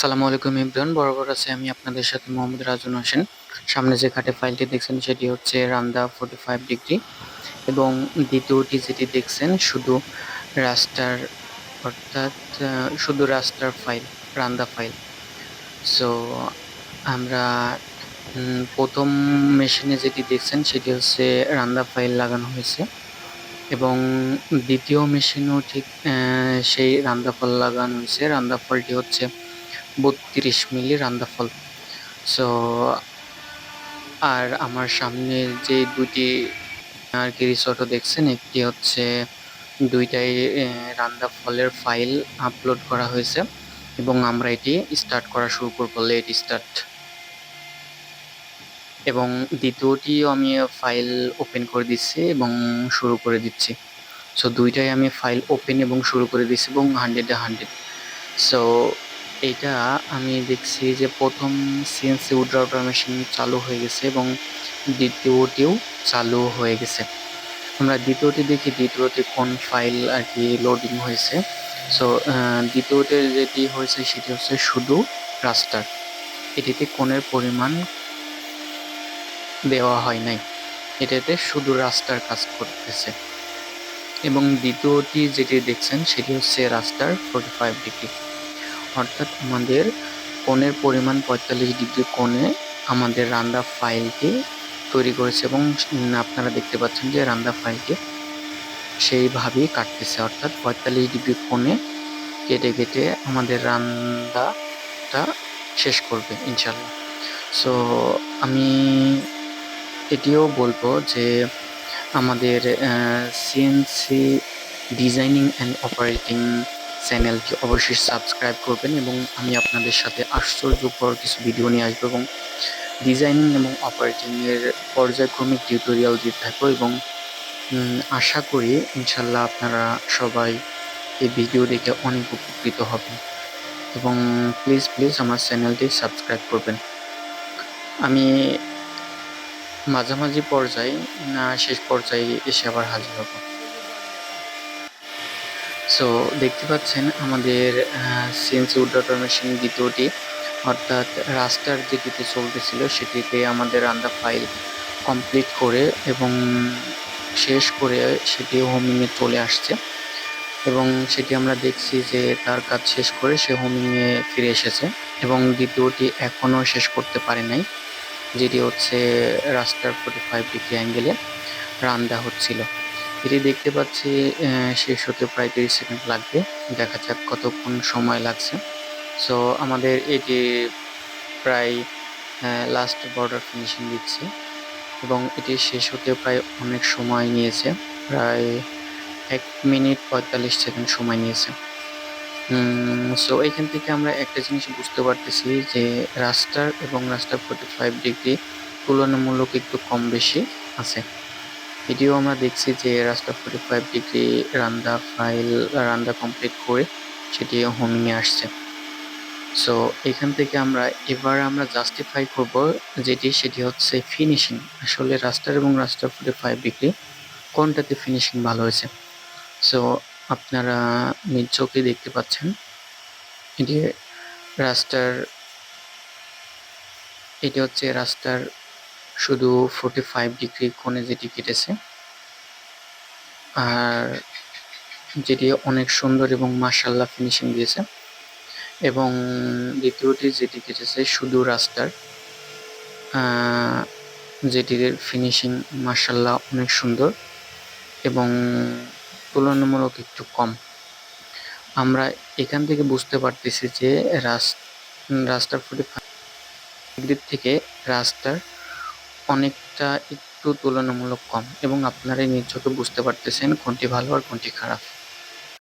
আসসালামু আলাইকুম ইমরান বরাবর আছে আমি আপনাদের সাথে মোহাম্মদ রাজুন হোসেন। সামনে যে কাটে ফাইলটি দেখছেন, সেটি হচ্ছে রান্দা ফোর্টি ফাইভ ডিগ্রি এবং দ্বিতীয়টি যেটি দেখছেন, শুধু রাস্টার অর্থাৎ শুধু রাস্টার ফাইল রান্দা ফাইল। সো আমরা প্রথম মেশিনে যেটি দেখছেন, সেটি হচ্ছে রান্দা ফাইল লাগানো হয়েছে এবং দ্বিতীয় মেশিনও ঠিক সেই রান্দা ফল লাগানো হয়েছে। রান্দা ফলটি হচ্ছে বত্রিশ মিলি রান্দাফল সো আর আমার সামনে যে দুটি আর কি রিসোর্টও দেখছেন, একটি হচ্ছে দুইটাই রান্দা ফলের ফাইল আপলোড করা হয়েছে এবং আমরা এটি স্টার্ট করা শুরু করব লেট স্টার্ট এবং দ্বিতীয়টিও আমি ফাইল ওপেন করে দিচ্ছি এবং শুরু করে দিচ্ছি। সো দুইটাই আমি ফাইল ওপেন এবং শুরু করে দিচ্ছি এবং হান্ড্রেডে হান্ড্রেড সো এটা আমি দেখছি যে প্রথম সিএনসি উড রাউটার মেশিন চালু হয়ে গেছে এবং দ্বিতীয়টিও চালু হয়ে গেছে। আমরা দ্বিতীয়টি দেখি দ্বিতীয়টি কোন ফাইল আর কি লোডিং হয়েছে। সো দ্বিতীয়তে যেটি হয়েছে সেটি হচ্ছে শুধু রাস্টার এটিতে কোণের পরিমাণ দেওয়া হয় নাই। এটাতে শুধু রাস্টার কাজ করতেছে। এবং দ্বিতীয়টি যেটি দেখছেন সেটি হচ্ছে রাস্টার ফোর্টি ফাইভ ডিগ্রি অর্থাৎ আমাদের কোণের পরিমাণ পঁয়তাল্লিশ ডিগ্রি কোণে আমাদের রান্দা ফাইলটি তৈরি করেছে এবং আপনারা দেখতে পাচ্ছেন যে রান্দা ফাইলটি সেইভাবেই কাটতেছে। অর্থাৎ পঁয়তাল্লিশ ডিগ্রি কোণে কেটে কেটে আমাদের রান্নাটা শেষ করবে ইনশাল্লাহ। সো আমি এটিও বলব যে আমাদের সিএনসি ডিজাইনিং অ্যান্ড অপারেটিং চ্যানেলটি অবশ্যই সাবস্ক্রাইব করবেন এবং আমি আপনাদের সাথে আশ্চর্যকর কিছু ভিডিও নিয়ে আসব এবং ডিজাইনিং এবং অপারেটিংয়ের পর্যায়ক্রমিক টিউটোরিয়াল দিতে থাকব এবং আশা করি ইনশাল্লাহ আপনারা সবাই এই ভিডিও দেখে অনেক উপকৃত হবেন। এবং প্লিজ প্লিজ আমার চ্যানেলটি সাবস্ক্রাইব করবেন। আমি মাঝামাঝি পর্যায়ে না শেষ পর্যায়ে এসে আবার হাজির হব। সো দেখতে পাচ্ছেন আমাদের সিএনসি উড্ডাটর মেশিন দ্বিতীয়টি, অর্থাৎ রাস্টার যেটিতে চলতেছিল, সেটিতে আমাদের রান্দা ফাইল কমপ্লিট করে এবং শেষ করে সেটি হোমিংয়ে চলে আসছে। এবং সেটি আমরা দেখছি যে তার কাজ শেষ করে সে হোমিংয়ে ফিরে এসেছে এবং দ্বিতীয়টি এখনও শেষ করতে পারে নাই, যেটি হচ্ছে রাস্টার ফোর্টি ফাইভ ডিগ্রি অ্যাঙ্গেলে রান্দা হচ্ছিল। এটি দেখতে পাচ্ছি শেষ হতে প্রায় তিরিশ সেকেন্ড লাগবে। দেখা যাক কতক্ষণ সময় লাগছে। সো আমাদের এটি প্রায় লাস্ট বর্ডার ফিনিশিং দিচ্ছে। এবং এটি শেষ হতে প্রায় অনেক সময় নিয়েছে। প্রায় এক মিনিট পঁয়তাল্লিশ সেকেন্ড সময় নিয়েছে। সো এখান থেকে আমরা একটা জিনিস বুঝতে পারতেছি যে রাস্টার এবং রাস্টার ফোর্টি ফাইভ ডিগ্রি তুলনামূলক একটু কম বেশি আছে। এটিও আমরা দেখছি যে রাস্তা ফোর্টি ফাইভ ডিগ্রি রান্দা ফাইল রান্দা কমপ্লিট করে সেটি হোমিংয়ে আসছে। সো এখান থেকে আমরা, এবার আমরা জাস্টিফাই করব যেটি সেটি হচ্ছে ফিনিশিং আসলে রাস্টার এবং রাস্টার ফোর্টি ফাইভ ডিগ্রি কোনটাতে ফিনিশিং ভালো হয়েছে? সো আপনারা নিজ চোখে দেখতে পাচ্ছেন এটি রাস্টার এটি হচ্ছে রাস্টার শুধু ফোর্টি ফাইভ ডিগ্রি কোণে যেটি কেটেছে। আর যেটি অনেক সুন্দর এবং মার্শাল্লাহ ফিনিশিং দিয়েছে। এবং দ্বিতীয়টি যেটি কেটেছে শুধু রাস্তার যেটির ফিনিশিং মার্শাল্লাহ অনেক সুন্দর এবং তুলনামূলক একটু কম। আমরা এখান থেকে বুঝতে পারতেছি যে রাস্তার ফোর্টি ফাইভ ডিগ্রির থেকে রাস্টার অনেকটা একটু তুলনামূলক কম এবং আপনারা নিজ চোখে বুঝতে পারতেছেন কোনটি ভালো আর কোনটি খারাপ।